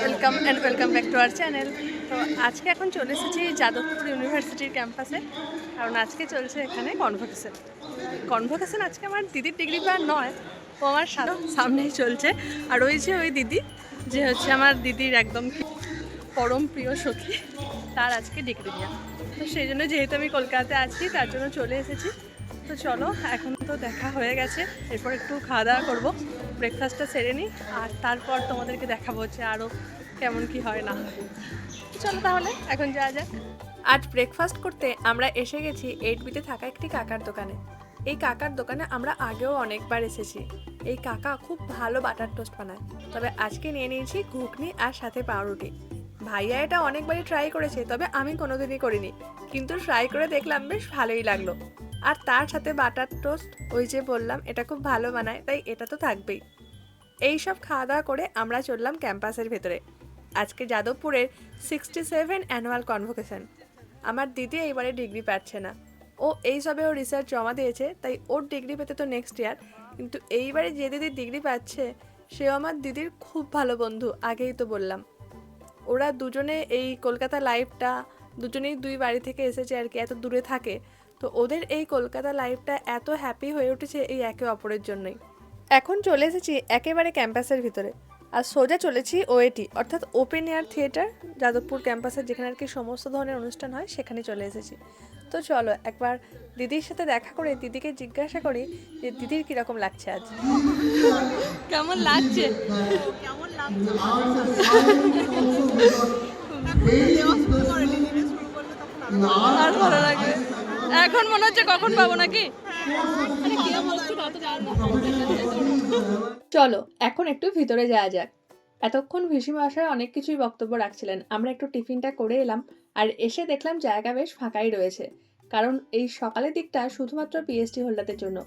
Welcome and welcome back to our channel তো আজকে এখন চলে এসেছি যাদবপুর ইউনিভার্সিটির ক্যাম্পাসে, কারণ আজকে চলছে এখানে কনভোকেশন কনভোকেশন আজকে আমার দিদির ডিগ্রি পার নয়, ও আমার সামনেই চলছে। আর ওই যে ওই দিদি, যে হচ্ছে আমার দিদির একদম পরম প্রিয় সখী, তার আজকে ডিগ্রি নেওয়া তো সেই জন্য যেহেতু আমি কলকাতাতে আছি, তার জন্য চলে এসেছি। তো চলো, এখন তো দেখা হয়ে গেছে। এরপর একটু খাওয়া দাওয়া করব ব্রেকফাস্টটা সেরে নিই, আর তারপর তোমাদেরকে দেখাবো যে আরও কেমন কি হয় না চলো তাহলে, এখন যাওয়া যাক। আজ ব্রেকফাস্ট করতে আমরা এসে গেছি এইট বিতে থাকা একটি কাকার দোকানে। এই কাকার দোকানে আমরা আগেও অনেকবার এসেছি। এই কাকা খুব ভালো বাটার টোস্ট বানায়। তবে আজকে নিয়ে নিয়েছি ঘুগনি আর সাথে পাউরুটি। ভাইয়া এটা অনেকবারই ট্রাই করেছে, তবে আমি কোনোদিনই করিনি। কিন্তু ট্রাই করে দেখলাম বেশ ভালোই লাগল। আর তার সাথে বাটার টোস্ট, ওই যে বললাম, এটা খুব ভালো বানায়, তাই এটা তো থাকবেই। এই সব খাওয়া দাওয়া করে আমরা চললাম ক্যাম্পাসের ভেতরে। আজকে যাদবপুরের সিক্সটি সেভেন অ্যানুয়াল কনভোকেশন আমার দিদি এইবারে ডিগ্রি পাচ্ছে না। ও এই সবে ও রিসার্চ জমা দিয়েছে, তাই ওর ডিগ্রি পেতে তো নেক্সট ইয়ার কিন্তু এইবারে যে দিদি ডিগ্রি পাচ্ছে, সেও আমার দিদির খুব ভালো বন্ধু, আগেই তো বললাম। ওরা দুজনে এই কলকাতা লাইফটা দুজনেই দুই বাড়ি থেকে এসেছে আর কি, এত দূরে থাকে। তো ওদের এই কলকাতা লাইফটা এত হ্যাপি হয়ে উঠেছে এই একে অপরের জন্যই। এখন চলে এসেছি একেবারে ক্যাম্পাসের ভিতরে। আর সোজা চলেছি ওএটি অর্থাৎ ওপেন এয়ার থিয়েটার যাদবপুর ক্যাম্পাসের যেখানে আর কি সমস্ত ধরনের অনুষ্ঠান হয়, সেখানে চলে এসেছি। তো চলো, একবার দিদির সাথে দেখা করে দিদিকে জিজ্ঞাসা করি যে দিদির কীরকম লাগছে আজ? কেমন লাগছে? এখন মনে হচ্ছে কখন পাবো নাকি? চলো, এখন একটু ভিতরে যাওয়া যাক। এতক্ষণ ভীষণ আসায় অনেক কিছুই বক্তব্য রাখছিলেন। আমরা একটু টিফিনটা করে এলাম আর এসে দেখলাম জায়গা বেশ ফাঁকাই রয়েছে। কারণ এই সকালের দিকটা শুধুমাত্র পিএইচডি হোল্ডারদের জন্য।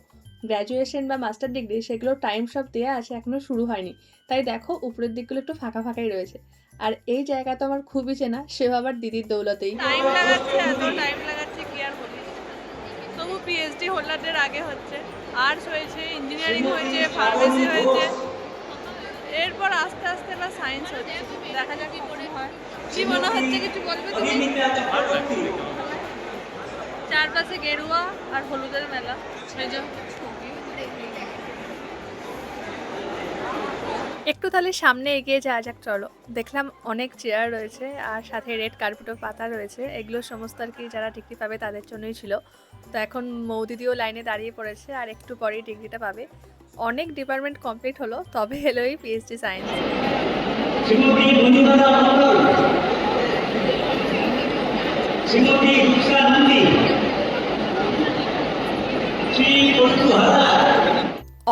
গ্র্যাজুয়েশন বা মাস্টার ডিগ্রি সেগুলো টাইম সব দেওয়া আছে এখনও শুরু হয়নি। তাই দেখো, উপরের দিকগুলো একটু ফাঁকা ফাঁকাই রয়েছে। আর এই জায়গা তো আমার খুবই চেনা সে আবার দিদির দৌলতেই। পিএইচডি হোল্ডারদের আগে হচ্ছে। আর্টস হয়েছে ইঞ্জিনিয়ারিং হয়েছে ফার্মেসি হয়েছে। এরপর আস্তে আস্তে এবার সায়েন্স হচ্ছে। দেখা যাক কি মনে হয়। কি মনে হচ্ছে কিছু বলবে তুমি? চারপাশে গেরুয়া আর হলুদের মেলা। সেই জন্য একটু তাহলে সামনে এগিয়ে যাওয়া যাক, চলো। দেখলাম অনেক চেয়ার রয়েছে আর সাথে রেড কার্পেটও পাতা রয়েছে। এগুলো সমস্ত আর কি যারা ডিগ্রি পাবে তাদের জন্যই ছিল। তো এখন মৌদিদিও লাইনে দাঁড়িয়ে পড়েছে আর একটু পরেই ডিগ্রিটা পাবে। অনেক ডিপার্টমেন্ট কমপ্লিট হলো, তবে এলো এই পিএইচডি সায়েন্স শ্রীমতী শ্রী বস্তু হালদার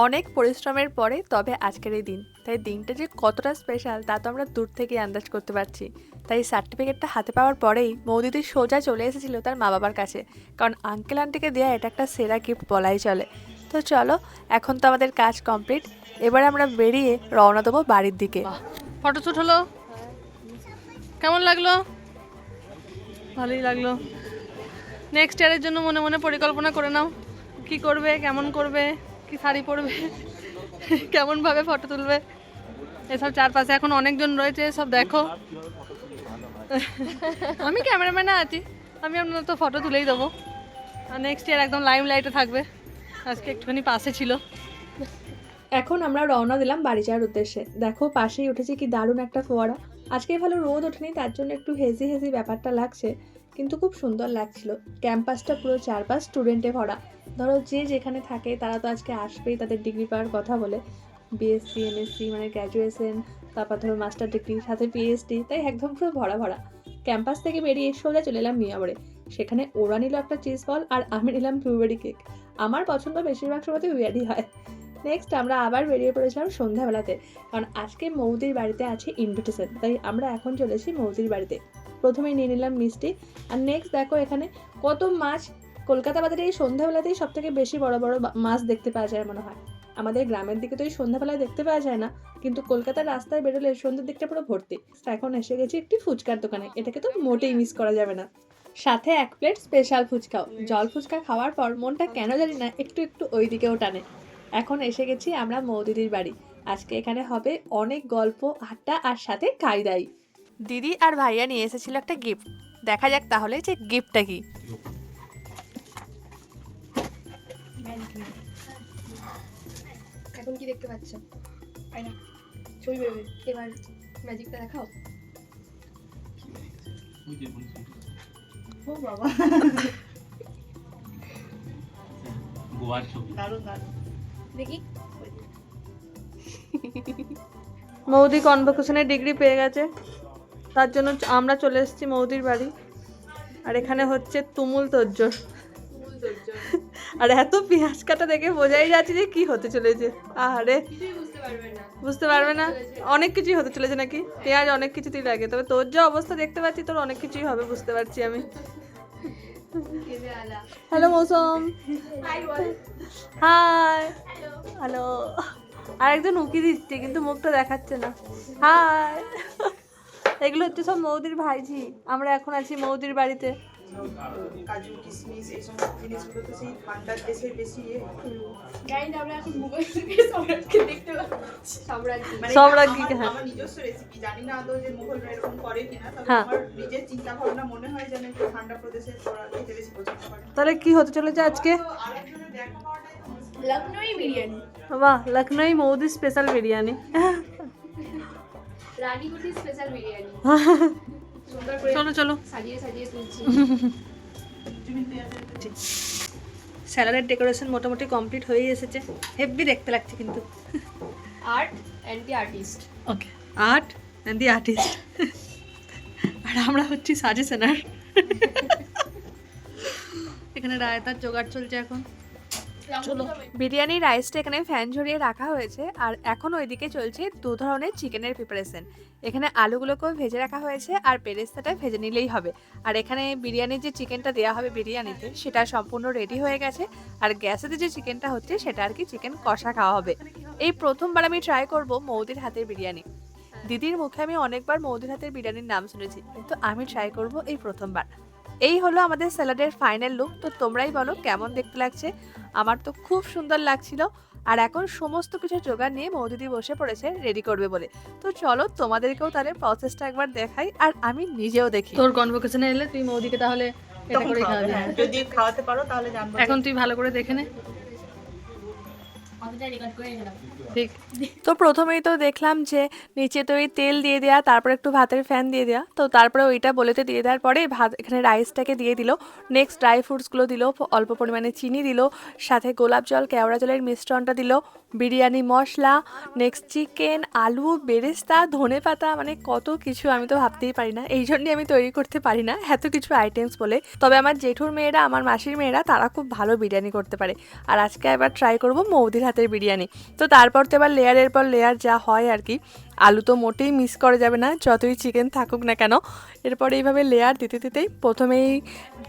অনেক পরিশ্রমের পরে তবে আজকের এই দিন। তাই দিনটা যে কতটা স্পেশাল তা তো আমরা দূর থেকে আন্দাজ করতে পারছি। তাই সার্টিফিকেটটা হাতে পাওয়ার পরেই মৌদিদি সোজা চলে এসেছিল তার মা বাবার কাছে। কারণ আঙ্কেল আন্টিকে দেওয়া এটা একটা সেরা গিফট বলাই চলে। তো চলো, এখন তো আমাদের কাজ কমপ্লিট এবার আমরা বেরিয়ে রওনা দেবো বাড়ির দিকে। ফটোশ্যুট হলো? কেমন লাগল? ভালোই লাগল। নেক্সট ইয়ারের জন্য মনে মনে পরিকল্পনা করে নাও। কি করবে, কেমন করবে? কি শাড়ি পরবে? কেমনভাবে ফটো তুলবে? এসব চারপাশে এখন অনেকজন রয়েছে, সব দেখো। আমি ক্যামেরাম্যানে আছি, আমি আপনার তো ফটো তুলেই দেবো। আর নেক্সট ইয়ার একদম লাইম লাইটে থাকবে। আজকে একটুখানি পাশে ছিল। এখন আমরা রওনা দিলাম বাড়ি যাওয়ার উদ্দেশ্যে। দেখো, পাশেই উঠেছে কি দারুণ একটা ফোয়ারা। আজকে ভালো রোদ ওঠেনি, তার জন্য একটু হেজি হেজি ব্যাপারটা লাগছে, কিন্তু খুব সুন্দর লাগছিল। ক্যাম্পাসটা পুরো চারপাশ স্টুডেন্টে ভরা। ধরো যে যেখানে থাকে, তারা তো আজকে আসবেই তাদের ডিগ্রি পাওয়ার কথা বলে। বিএসসি এমএসসি মানে গ্র্যাজুয়েশন তারপর ধরো মাস্টার ডিগ্রি সাথে পিএইচডি তাই একদম পুরো ভরা ভরা। ক্যাম্পাস থেকে বেরিয়ে সোজা চলে এলাম মিয়ামরে সেখানে ওরা নিল একটা চিজ বল আর আমি নিলাম ব্লুবেরি কেক আমার পছন্দ বেশিরভাগ সময়তে উইয়ারই হয়। নেক্সট আমরা আবার বেরিয়ে পড়েছিলাম সন্ধ্যাবেলাতে। কারণ আজকে মৌদির বাড়িতে আছে ইনভিটেশন তাই আমরা এখন চলেছি মৌদির বাড়িতে। প্রথমেই নিয়ে নিলাম মিষ্টি। আর নেক্সট দেখো এখানে কত মাছ কলকাতা বাজারে এই সন্ধ্যাবেলাতেই সব থেকে বেশি বড় বড় মাছ দেখতে পাওয়া যায় মনে হয়। আমাদের গ্রামের দিকে তো এই সন্ধ্যাবেলায় দেখতে পাওয়া যায় না, কিন্তু কলকাতার রাস্তায় বেরোলে সন্ধ্যের দিকটা পুরো ভর্তি। এখন এসে গেছি একটি ফুচকার দোকানে, এটাকে তো মোটেই মিস করা যাবে না। সাথে এক প্লেট স্পেশাল ফুচকাও। জল ফুচকা খাওয়ার পর মনটা কেন জানি না একটু একটু ওই দিকেও টানে। এখন এসে গেছি আমরা মৌদিদির বাড়ি। আজকে এখানে হবে অনেক গল্প, আড্ডা আর সাথে খাইদাই দিদি আর ভাইয়া নিয়ে এসেছিল একটা গিফট। দেখা যাক তাহলে যে গিফটটা কি। এখন কি দেখতে পাচ্ছ? আয়না ছবি বেরোবে। এবার ম্যাজিকটা দেখাও। ও বাবা। গোয়ার ছবি। দেখি। মৌদি কনভোকেশনের ডিগ্রি পেয়ে গেছে। তার জন্য আমরা চলে এসেছি মৌদির বাড়ি। আর এখানে হচ্ছে তুমুল তোজ্জোর আর এত পেঁয়াজ কাটা দেখে বোঝাই যাচ্ছে যে কি হতে চলেছে। আরে বুঝতে পারবে না? অনেক কিছুই হতে চলেছে নাকি? পেঁয়াজ অনেক কিছুতেই লাগে তবে তোর যা অবস্থা দেখতে পাচ্ছি তোর অনেক কিছুই হবে বুঝতে পারছি আমি। হ্যালো মৌসুম। হাই হাই হ্যালো আর একজন উকি দিচ্ছে কিন্তু মুখটা দেখাচ্ছে না। হাই এগুলো হচ্ছে সব মৌদির ভাইঝি আমরা এখন আছি মৌদির বাড়িতে। কাজু কিশমিশ এই সমস্ত জিনিসগুলো তো সেই ঠান্ডার দেশে বেশি ইয়ে। গাইড আমরা এখন মোবাইল থেকে সম্রাটকে দেখতে পাচ্ছি সম্রাট মানে আমার- হ্যাঁ। নিজস্ব রেসিপি জানি না আদৌ যে মুঘলরা এরকম করে কিনা তবে হ্যাঁ। আমার নিজের চিন্তা ভাবনা মনে হয় যেন একটু ঠান্ডা প্রদেশে ওরা খেতে বেশি পছন্দ করে তাহলে কি হতে চলেছে আজকে। লখনৌই বিরিয়ানি বাহ লখনৌ মৌদি স্পেশাল বিরিয়ানি রানীগুটির স্পেশাল বিরিয়ানি চলো চলো। স্যালাডের ডেকোরেশন মোটামুটি কমপ্লিট হয়েই এসেছে। হেভি দেখতে লাগছে কিন্তু। Art and the artist okay art and the artist আর আমরা হচ্ছি সাজেশনার। এখানে রায়তার জোগাড় চলছে এখন। চলো। বিরিয়ানির রাইসটা এখানে ফ্যান ঝরিয়ে রাখা হয়েছে আর এখন ওইদিকে চলছে দু ধরনের চিকেনের প্রিপারেশন এখানে আলুগুলোকেও ভেজে রাখা হয়েছে আর পেরেস্তাটা ভেজে নিলেই হবে। আর এখানে বিরিয়ানির যে চিকেনটা দেওয়া হবে বিরিয়ানিতে সেটা সম্পূর্ণ রেডি হয়ে গেছে। আর গ্যাসেতে যে চিকেনটা হচ্ছে সেটা আর কি চিকেন কষা খাওয়া হবে। এই প্রথমবার আমি ট্রাই করব মৌদির হাতের বিরিয়ানি। দিদির মুখে আমি অনেকবার মৌদির হাতের বিরিয়ানির নাম শুনেছি কিন্তু আমি ট্রাই করব এই প্রথমবার। এই হলো আমাদের স্যালাডের ফাইনাল লুক। তো তোমরাই বলো কেমন দেখতে লাগছে? আমার তো খুব সুন্দর লাগছিল। আর এখন সমস্ত কিছু জোগাড় নিয়ে মৌদিদি বসে পড়েছে রেডি করবে বলে। তো চলো তোমাদেরকেও তাহলে প্রসেসটা একবার দেখাই আর আমি নিজেও দেখি। তোর কনভোকেশনে এলে তুই মৌদিকে তাহলে এটা করে খাওয়াবি হ্যাঁ। যদি খাওয়াতে পারো তাহলে জানব এখন তুই ভালো করে দেখে নে। ঠিক। তো প্রথমেই তো দেখলাম যে নিচে তো এই তেল দিয়ে দেওয়া তারপর একটু ভাতের ফ্যান দিয়ে দেওয়া তো তারপরে ওইটা বলেতে দিয়ে দেওয়ার পরে ভাত এখানে রাইসটাকে দিয়ে দিল। নেক্সট ড্রাই ফ্রুটসগুলো দিল অল্প পরিমাণে চিনি দিল সাথে গোলাপ জল কেওড়া জলের মিশ্রণটা দিল বিরিয়ানি মশলা নেক্সট চিকেন আলু বেরেস্তা ধনে পাতা মানে কত কিছু আমি তো ভাবতেই পারি না। এই জন্যই আমি তৈরি করতে পারি না এত কিছু আইটেমস বলে। তবে আমার জেঠুর মেয়েরা আমার মাসির মেয়েরা তারা খুব ভালো বিরিয়ানি করতে পারে। আর আজকে এবার ট্রাই করব মৌদির হাতের বিরিয়ানি। তো তারপর তো এবার লেয়ারের পর লেয়ার যা হয় আর কি, আলু তো মোটেই মিস করা যাবে না, যতই চিকেন থাকুক না কেন। এরপর এইভাবে লেয়ার দিতে দিতেই প্রথমেই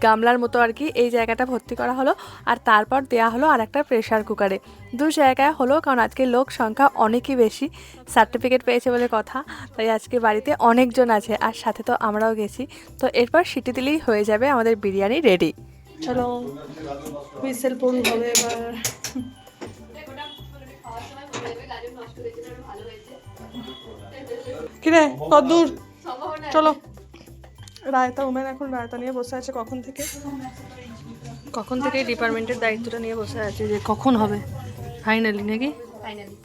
গামলার মতো আর কি এই জায়গাটা ভর্তি করা হলো আর তারপর দেয়া হলো আর একটা প্রেশার কুকারে দু জায়গায় হলো কারণ আজকে লোক সংখ্যা অনেকই বেশি সার্টিফিকেট পেয়েছে বলে কথা, তাই আজকে বাড়িতে অনেকজন আছে আর সাথে তো আমরাও গেছি। তো এরপর সিটি দিলেই হয়ে যাবে আমাদের বিরিয়ানি রেডি চলো হুইসেল পড়ু হবে এবার। কিরে দূর। চলো। রায়তা উমেন এখন রায়তা নিয়ে বসে আছে কখন থেকে? কখন থেকে ডিপার্টমেন্টের দায়িত্বটা নিয়ে বসে আছে যে কখন হবে? ফাইনালি নাকি? ফাইনালি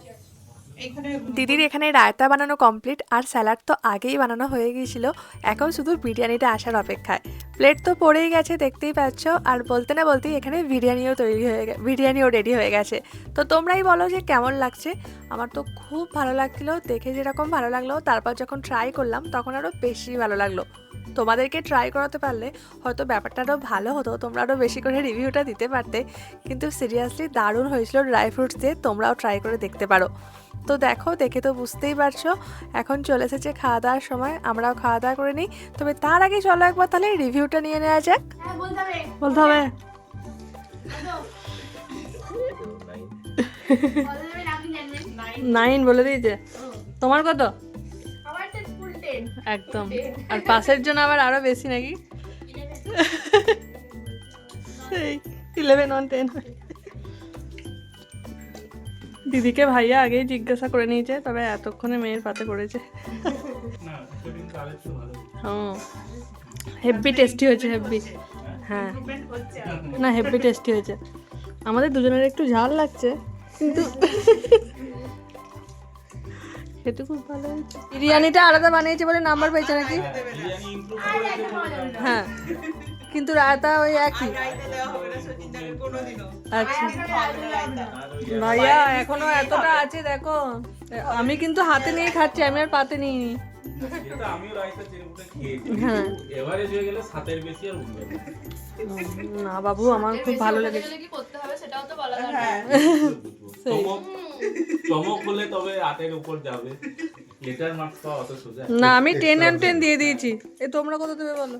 দিদির এখানে রায়তা বানানো কমপ্লিট আর স্যালাড তো আগেই বানানো হয়ে গিয়েছিল। এখন শুধু বিরিয়ানিটা আসার অপেক্ষায়। প্লেট তো পড়েই গেছে দেখতেই পাচ্ছ। আর বলতে না বলতেই এখানে বিরিয়ানিও তৈরি হয়ে গেছে বিরিয়ানিও রেডি হয়ে গেছে। তো তোমরাই বলো যে কেমন লাগছে? আমার তো খুব ভালো লাগছিল দেখে যেরকম ভালো লাগল তারপর যখন ট্রাই করলাম তখন আরও বেশি ভালো লাগল। তোমাদেরকে ট্রাই করাতে পারলে হয়তো ব্যাপারটা আরও ভালো হতো তোমরা আরও বেশি করে রিভিউটা দিতে পারতে। কিন্তু সিরিয়াসলি দারুণ হয়েছিল ড্রাই ফ্রুটস দিয়ে তোমরাও ট্রাই করে দেখতে পারো। তো দেখো দেখে তো বুঝতেই পারছ। এখন চলে এসেছে খাওয়া দাওয়ার সময় আমরাও খাওয়া দাওয়া করে নিই। তবে তার আগে চলো একবার তাহলে রিভিউটা নিয়ে নেওয়া যাক। হ্যাঁ বলতে হবে। নাইন। বলে দিয়েছে। তোমার কত? একদম। আর পাশের জন্য আবার আরও বেশি নাকি? ইলেভেন ওয়ান টেন দিদিকে ভাইয়া আগেই জিজ্ঞাসা করে নিয়েছে তবে এতক্ষণে মেয়ের পাতে করেছে হুম হেভি টেস্টি হয়েছে হেভি হ্যাঁ। না হেভি টেস্টি হয়েছে। আমাদের দুজনের একটু ঝাল লাগছে কিন্তু খেতে খুব ভালো হয়েছে। বিরিয়ানিটা আলাদা বানিয়েছে বলে নাম্বার পেয়েছে নাকি? করেছে হ্যাঁ। কিন্তু রায়তা ওই একই। আচ্ছা। ভাইয়া এখনও এতটা আছে দেখো। আমি কিন্তু হাতে নিয়ে খাচ্ছি আমি আর পাতে নিইনি। এটা আমিও রাইতা চেরুটা খেয়েছি হ্যাঁ। এভারেজ হয়ে গেলে সাতের বেশি আর উঠবে না না বাবু আমার খুব ভালো লেগেছে। কি করতে হবে সেটাও তো বলা দরকার হ্যাঁ। চমক চমক হলে তবে আটের উপর যাবে। লেটার মার্কস পাওয়া অত সোজা। না আমি টেন অ্যান্ড টেন দিয়ে দিয়েছি। এ তোমরা কত দেবে বলো?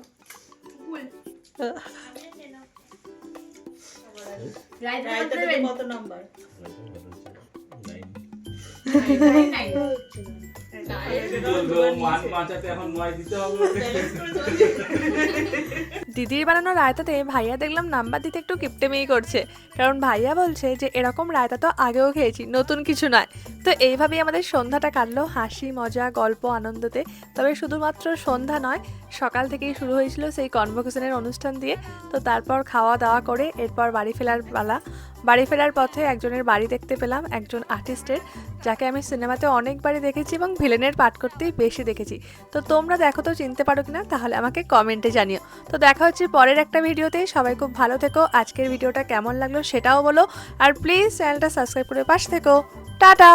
রায়তাটাতে কত নাম্বার মান বাঁচাতে এখন নয় দিতে হবে দিদির বানানো রায়তাতে ভাইয়া দেখলাম নাম্বার দিতে একটু কিপটেমেই করছে। কারণ ভাইয়া বলছে যে, এরকম রায়তা তো আগেও খেয়েছি, নতুন কিছু নয়। তো এইভাবেই আমাদের সন্ধ্যাটা কাটলো, হাসি, মজা, গল্প, আনন্দতে। তবে শুধুমাত্র সন্ধ্যা নয়, সকাল থেকেই শুরু হয়েছিল সেই কনভোকেশনের অনুষ্ঠান দিয়ে। তো তারপর খাওয়া দাওয়া করে এরপর বাড়ি ফেরার পালা। বাড়ি ফেরার পথে একজনের বাড়ি দেখতে পেলাম, একজন আর্টিস্টের যাকে আমি সিনেমাতে অনেকবারই দেখেছি এবং ভিলেনের পাঠ করতেই বেশি দেখেছি। তো তোমরা দেখো তো, চিনতে পারো কিনা, তাহলে আমাকে কমেন্টে জানিও। তো দেখা হচ্ছে পরের একটা ভিডিওতে সবাই খুব ভালো থেকো, আজকের ভিডিওটা কেমন লাগল সেটাও বলো, আর প্লিজ চ্যানেলটা সাবস্ক্রাইব করে পাশে থেকো। টাটা!